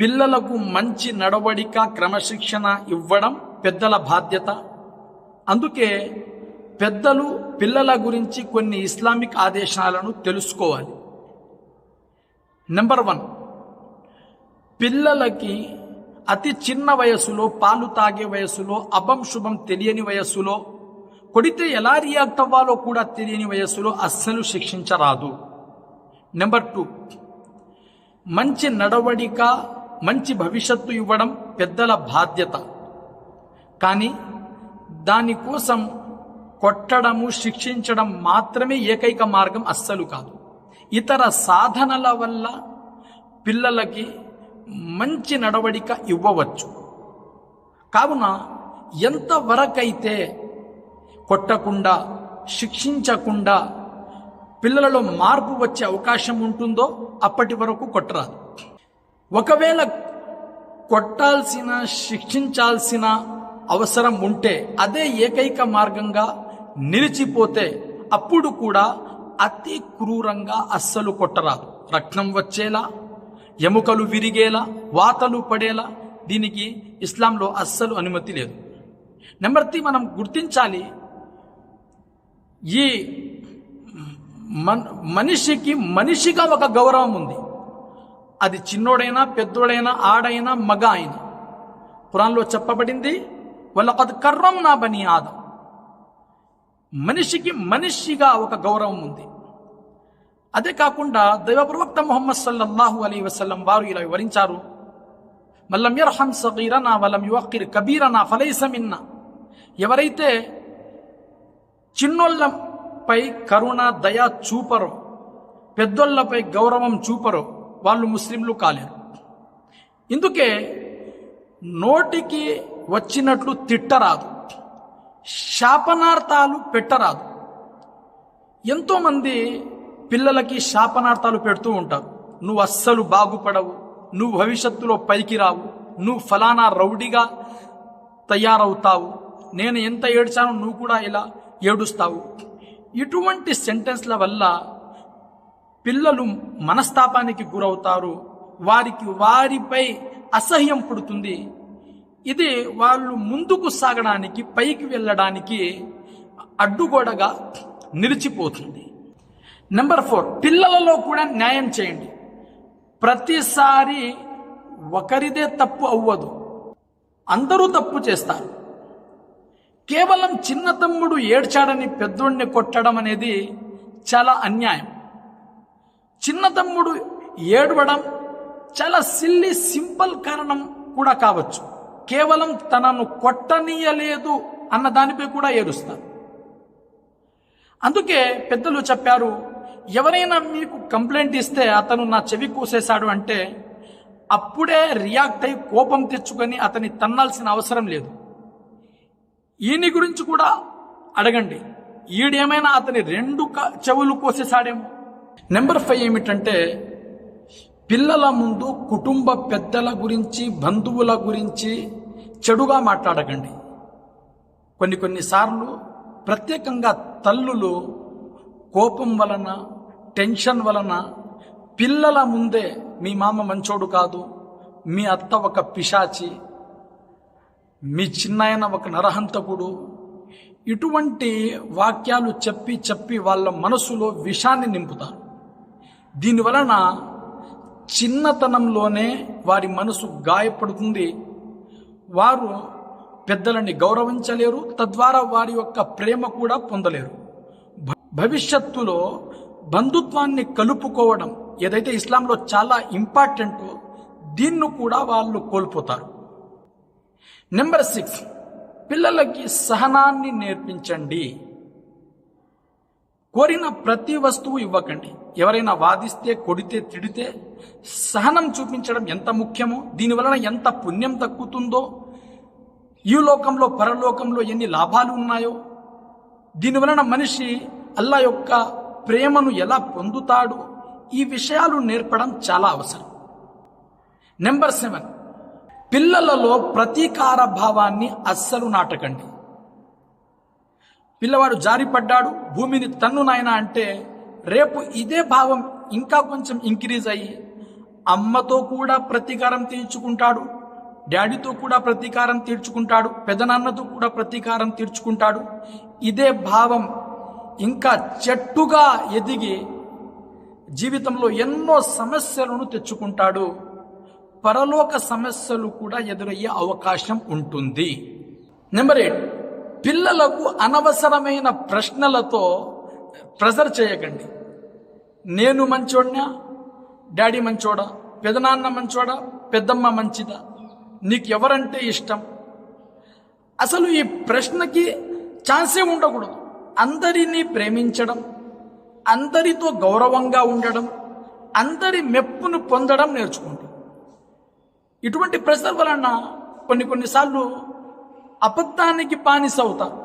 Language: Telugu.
పిల్లలకు మంచి నడవడిక క్రమశిక్షణ ఇవ్వడం పెద్దల బాధ్యత. అందుకే పెద్దలు పిల్లల గురించి కొన్ని ఇస్లామిక్ ఆదేశాలను తెలుసుకోవాలి. నెంబర్ వన్ పిల్లలకి అతి చిన్న వయసులో పాలు తాగే వయసులో అభం శుభం తెలియని వయస్సులో కొడితే ఎలా రియాక్ట్ అవ్వాలో కూడా తెలియని వయస్సులో అస్సలు శిక్షించరాదు. నెంబర్ టూ మంచి నడవడిక మంచి భవిష్యత్తు ఇవ్వడం పెద్దల బాధ్యత. కానీ దానికోసం కొట్టడము శిక్షించడం మాత్రమే ఏకైక మార్గం అస్సలు కాదు. ఇతర సాధనల వల్ల పిల్లలకి మంచి నడవడిక ఇవ్వవచ్చు. కావున ఎంతవరకైతే కొట్టకుండా శిక్షించకుండా పిల్లలలో మార్పు వచ్చే అవకాశం ఉంటుందో అప్పటి వరకు కొట్టరాదు. ఒకవేళ కొట్టాల్సిన శిక్షించాల్సిన అవసరం ఉంటే అదే ఏకైక మార్గంగా నిలిచిపోతే అప్పుడు కూడా అతి క్రూరంగా అస్సలు కొట్టరాదు. రక్తం వచ్చేలా ఎముకలు విరిగేలా వాతలు పడేలా దీనికి ఇస్లాంలో అస్సలు అనుమతి లేదు. నెంబర్ త్రీ మనం గుర్తించాలి ఈ మన మనిషికి మనిషిగా ఒక గౌరవం ఉంది. అది చిన్నోడైనా పెద్దోడైనా ఆడైనా మగ అయినా పురాణంలో చెప్పబడింది వాళ్ళ కర్రం నా బని ఆదం మనిషికి మనిషిగా ఒక గౌరవం ఉంది. అదే కాకుండా దైవ ప్రవక్త ముహమ్మద్ సల్లల్లాహు అలీ వసల్లం వారు ఇలా వివరించారు మల్లం యర్హం సగీరనా వలం యువకిర్ కబీరనా ఫలైసమిన్నా ఎవరైతే చిన్నోళ్ళపై కరుణ దయ చూపరో పెద్దోళ్ళపై గౌరవం చూపరో వాళ్ళు ముస్లింలు కాలేరు. ఇందుకే నోటికి వచ్చినట్లు తిట్టరాదు. శాపనార్థాలు పెట్టరాదు. ఎంతోమంది పిల్లలకి శాపనార్థాలు పెడుతూ ఉంటారు. నువ్వు అస్సలు బాగుపడవు. నువ్వు భవిష్యత్తులో పైకి రావు నువ్వు ఫలానా రౌడీగా తయారవుతావు. నేను ఎంత ఏడ్చానో నువ్వు కూడా ఇలా ఏడుస్తావు. ఇటువంటి సెంటెన్స్ల వల్ల పిల్లలు మనస్తాపానికి గురవుతారు. వారికి వారిపై అసహ్యం పుడుతుంది. ఇది వాళ్ళు ముందుకు సాగడానికి పైకి వెళ్ళడానికి అడ్డుగోడగా నిలిచిపోతుంది. నెంబర్ ఫోర్ పిల్లలలో కూడా న్యాయం చేయండి. ప్రతిసారి ఒకరిదే తప్పు అవ్వదు. అందరూ తప్పు చేస్తారు. కేవలం చిన్న తమ్ముడు ఏడ్చాడని పెద్దోడిని కొట్టడం అనేది చాలా అన్యాయం. చిన్న తమ్ముడు ఏడవడం చాలా సిల్లి సింపుల్ కారణం కూడా కావచ్చు. కేవలం తనను కొట్టనీయలేదు అన్న దానిపై కూడా ఏడుస్తారు. అందుకే పెద్దలు చెప్పారు ఎవరైనా మీకు కంప్లైంట్ ఇస్తే అతను నా చెవి కూసేశాడు అంటే అప్పుడే రియాక్ట్ అయి కోపం తెచ్చుకొని అతని తన్నాల్సిన అవసరం లేదు. ఈయన గురించి కూడా అడగండి. ఈడేమైనా అతని రెండు క- చెవులు కోసేశాడేమో. నెంబర్ ఫైవ్ ఏమిటంటే పిల్లల ముందు కుటుంబ పెద్దల గురించి బంధువుల గురించి చెడుగా మాట్లాడకండి. కొన్ని కొన్నిసార్లు ప్రత్యేకంగా తల్లులు కోపం వలన టెన్షన్ వలన పిల్లల ముందే మీ మామ మంచోడు కాదు మీ అత్త ఒక పిశాచి మీ చిన్నాయన ఒక నరహంతకుడు. ఇటువంటి వాక్యాలు చెప్పి చెప్పి వాళ్ళ మనసులో విషాన్ని నింపుతారు. దీనివలన చిన్నతనంలోనే వారి మనసు గాయపడుతుంది. వారు పెద్దలని గౌరవించలేరు తద్వారా వారి యొక్క ప్రేమ కూడా పొందలేరు. భ- భవిష్యత్తులో బంధుత్వాన్ని కలుపుకోవడం ఏదైతే ఇస్లాంలో చాలా ఇంపార్టెంటో దీన్ని కూడా వాళ్ళు కోల్పోతారు. నెంబర్ సిక్స్ పిల్లలకి సహనాన్ని నేర్పించండి. కోరిన ప్రతి వస్తువు ఇవ్వకండి. ఎవరైనా వాదిస్తే కొడితే తిడితే సహనం చూపించడం ఎంత ముఖ్యమో దీనివలన ఎంత పుణ్యం తక్కుతుందో ఈ లోకంలో పరలోకంలో ఎన్ని లాభాలు ఉన్నాయో దీనివలన మనిషి అల్లా యొక్క ప్రేమను ఎలా పొందుతాడు ఈ విషయాలు నేర్పడం చాలా అవసరం. Number seven. పిల్లలలో ప్రతీకార భావాన్ని అస్సలు నాటకండి. పిల్లవాడు జారిపడ్డాడు భూమిని తన్ను నాయన అంటే రేపు ఇదే భావం ఇంకా కొంచెం ఇంక్రీజ్ అయ్యి అమ్మతో కూడా ప్రతీకారం తీర్చుకుంటాడు డాడీతో కూడా ప్రతీకారం తీర్చుకుంటాడు పెదనాన్నతో కూడా ప్రతీకారం తీర్చుకుంటాడు. ఇదే భావం ఇంకా చెట్టుగా ఎదిగి జీవితంలో ఎన్నో సమస్యలను తెచ్చుకుంటాడు. పరలోక సమస్యలు కూడా ఎదురయ్యే అవకాశం ఉంటుంది. Number eight. పిల్లలకు అనవసరమైన ప్రశ్నలతో ప్రెజర్ చేయకండి. నేను మంచోడ్నా? డాడీ మంచోడా? పెదనాన్న మంచోడా? పెద్దమ్మ మంచిదా? నీకు ఎవరంటే ఇష్టం? అసలు ఈ ప్రశ్నకి ఛాన్సే ఉండకూడదు. అందరినీ ప్రేమించడం అందరితో గౌరవంగా ఉండడం అందరి మెప్పును పొందడం నేర్చుకోండి. ఇటువంటి ప్రశ్నల వలన కొన్ని కొన్నిసార్లు అబద్ధానికి బానిస అవుతారు